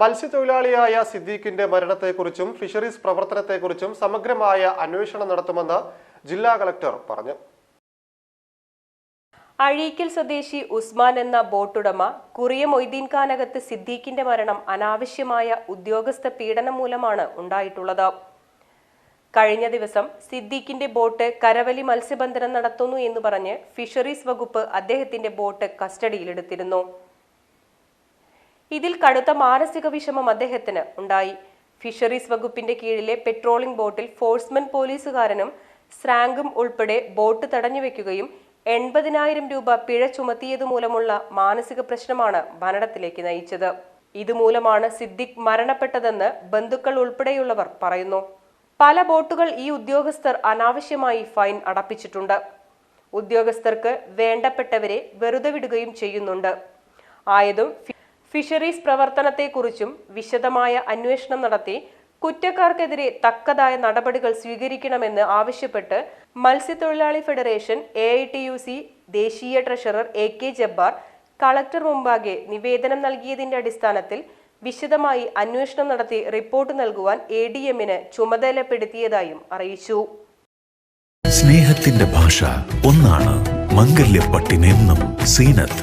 മത്സ്യത്തൊഴിലാളിയായ സിദ്ദീഖിന്റെ മരണത്തെക്കുറിച്ചും fisheries പ്രവർത്തനത്തെക്കുറിച്ചും സമഗ്രമായ അന്വേഷണം നടത്തുമെന്ന് ജില്ലാ കളക്ടർ പറഞ്ഞു. അഴീക്കൽ സ്വദേശി ഉസ്മാൻ എന്ന ബോട്ടുടമ കുറിയ മൊയ്തീൻ ഖാനകത്ത് സിദ്ദീഖിന്റെ മരണം അനാവശ്യമായ ഉദ്യോഗസ്ഥ പീഡനം മൂലമാണ് ഉണ്ടായിട്ടുള്ളത്. കഴിഞ്ഞ ദിവസം സിദ്ദീഖിന്റെ ബോട്ട് കരവലി മത്സ്യബന്ധനം നടത്തുന്നു എന്ന് പറഞ്ഞ് ഫിഷറീസ് വകുപ്പ് അദ്ദേഹത്തിന്റെ ബോട്ട് കസ്റ്റഡിയിലെടുത്തിരുന്നു. ഇതിൽ കടുത്ത മാനസിക വിഷമം അദ്ദേഹത്തിന് ഉണ്ടായി. ഫിഷറീസ് വകുപ്പിന്റെ കീഴിലെ പെട്രോളിംഗ് ബോട്ടിൽ ഫോഴ്സ്മെന്റ് പോലീസുകാരനും സ്രാങ്കും ഉൾപ്പെടെ ബോട്ട് തടഞ്ഞു തടഞ്ഞുവെക്കുകയും എൺപതിനായിരം രൂപ പിഴ ചുമത്തിയത് മൂലമുള്ള മാനസിക പ്രശ്നമാണ് മരണത്തിലേക്ക് നയിച്ചത്. ഇതുമൂലമാണ് സിദ്ദിഖ് മരണപ്പെട്ടതെന്ന് ബന്ധുക്കൾ ഉൾപ്പെടെയുള്ളവർ പറയുന്നു. പല ബോട്ടുകൾ ഈ ഉദ്യോഗസ്ഥർ അനാവശ്യമായി ഫൈൻ അടപ്പിച്ചിട്ടുണ്ട്. ഉദ്യോഗസ്ഥർക്ക് വേണ്ടപ്പെട്ടവരെ വെറുതെ വിടുകയും ചെയ്യുന്നുണ്ട്. ആയതും ഫിഷറീസ് പ്രവർത്തനത്തെക്കുറിച്ചും വിശദമായ അന്വേഷണം നടത്തി കുറ്റക്കാർക്കെതിരെ തക്കതായ നടപടികൾ സ്വീകരിക്കണമെന്ന് ആവശ്യപ്പെട്ട് മത്സ്യത്തൊഴിലാളി federation A I T U C ദേശീയ treasurer A K Jabbar collector മുമ്പാകെ നിവേദനം നൽകിയതിന്റെ അടിസ്ഥാനത്തിൽ വിശദമായി അന്വേഷണം നടത്തി റിപ്പോർട്ട് നൽകുവാൻ എ ഡി എമ്മിന് ചുമതലപ്പെടുത്തിയതായും അറിയിച്ചു. സ്നേഹത്തിന്റെ ഭാഷ ഒന്നാണ് മംഗല്യപ്പട്ടിനെന്നും സീനത്ത്.